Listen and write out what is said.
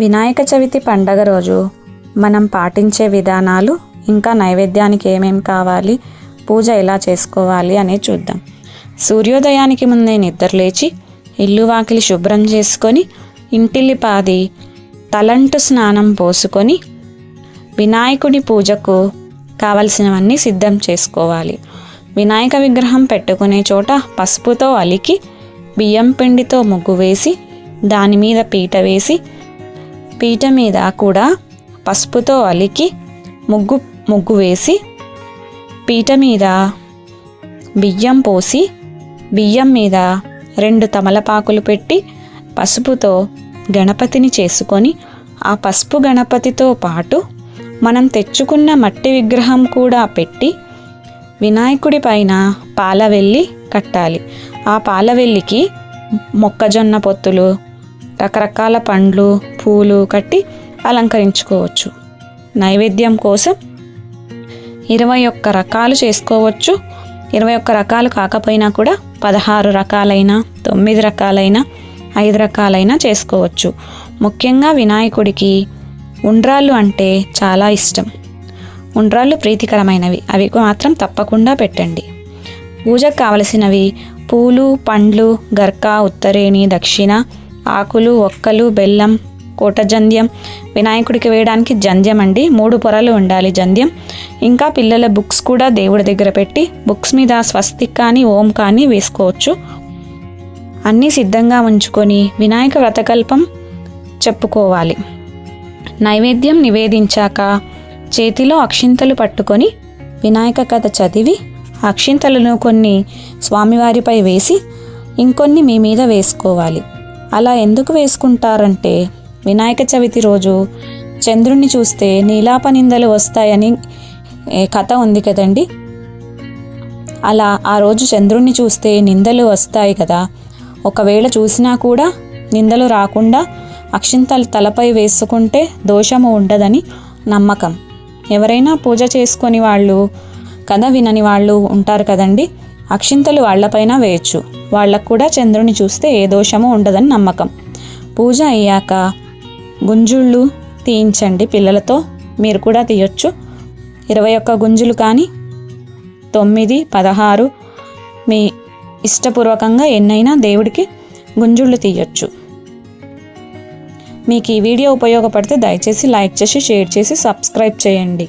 వినాయక చవితి పండగ రోజు మనం పాటించే విధానాలు ఇంకా నైవేద్యానికి ఏమేం కావాలి పూజ ఎలా చేసుకోవాలి అనేది చూద్దాం. సూర్యోదయానికి ముందే నిద్రలేచి ఇల్లు వాకిలి శుభ్రం చేసుకొని ఇంటిల్లి పాది తలంటు స్నానం పోసుకొని వినాయకుడి పూజకు కావలసినవన్నీ సిద్ధం చేసుకోవాలి. వినాయక విగ్రహం పెట్టుకునే చోట పసుపుతో అలికి బియ్యం పిండితో ముగ్గు వేసి దాని మీద పీట వేసి పీట మీద కూడా పసుపుతో అలికి ముగ్గు ముగ్గు వేసి పీట మీద బియ్యం పోసి బియ్యం మీద రెండు తమలపాకులు పెట్టి పసుపుతో గణపతిని చేసుకొని ఆ పసుపు గణపతితో పాటు మనం తెచ్చుకున్న మట్టి విగ్రహం కూడా పెట్టి వినాయకుడి పైన పాలవెల్లి కట్టాలి. ఆ పాలవెల్లికి మొక్కజొన్న పొత్తులు రకరకాల పండ్లు పూలు కట్టి అలంకరించుకోవచ్చు. నైవేద్యం కోసం ఇరవై ఒక్క రకాలు చేసుకోవచ్చు. ఇరవై ఒక్క రకాలు కాకపోయినా కూడా పదహారు రకాలైన తొమ్మిది రకాలైన ఐదు రకాలైన చేసుకోవచ్చు. ముఖ్యంగా వినాయకుడికి ఉండ్రాళ్ళు అంటే చాలా ఇష్టం. ఉండ్రాళ్ళు ప్రీతికరమైనవి. అవి మాత్రం తప్పకుండా పెట్టండి. పూజకు కావలసినవి పూలు పండ్లు గర్క ఉత్తరేణి దక్షిణ ఆకులు ఒక్కలు బెల్లం కోట జంధ్యం. వినాయకుడికి వేయడానికి జంధ్యం అండి. మూడు పొరలు ఉండాలి జంధ్యం. ఇంకా పిల్లల బుక్స్ కూడా దేవుడి దగ్గర పెట్టి బుక్స్ మీద స్వస్తిక్ కానీ ఓం కానీ వేసుకోవచ్చు. అన్నీ సిద్ధంగా ఉంచుకొని వినాయక వ్రతకల్పం చెప్పుకోవాలి. నైవేద్యం నివేదించాక చేతిలో అక్షింతలు పట్టుకొని వినాయక కథ చదివి అక్షింతలను కొన్ని స్వామివారిపై వేసి ఇంకొన్ని మీ మీద వేసుకోవాలి. అలా ఎందుకు వేసుకుంటారంటే? వినాయక చవితి రోజు చంద్రుణ్ణి చూస్తే నీలాప నిందలు వస్తాయని కథ ఉంది కదండి? అలా ఆ రోజు చంద్రుణ్ణి చూస్తే నిందలు వస్తాయి కదా. ఒకవేళ చూసినా కూడా నిందలు రాకుండా అక్షింతలు తలపై వేసుకుంటే దోషము ఉండదని నమ్మకం. ఎవరైనా పూజ చేసుకొని వాళ్ళు కథ వినని వాళ్ళు ఉంటారు కదండి? అక్షింతలు వాళ్ళపైన వేయచ్చు. వాళ్ళకు కూడా చంద్రుని చూస్తే ఏ దోషము ఉండదని నమ్మకం. పూజ అయ్యాక గుంజుళ్ళు తీయించండి పిల్లలతో. మీరు కూడా తీయొచ్చు. ఇరవై ఒక్క గుంజులు కానీ తొమ్మిది పదహారు మీ ఇష్టపూర్వకంగా ఎన్నైనా దేవుడికి గుంజుళ్ళు తీయొచ్చు. మీకు ఈ వీడియో ఉపయోగపడితే దయచేసి లైక్ చేసి షేర్ చేసి సబ్స్క్రైబ్ చేయండి.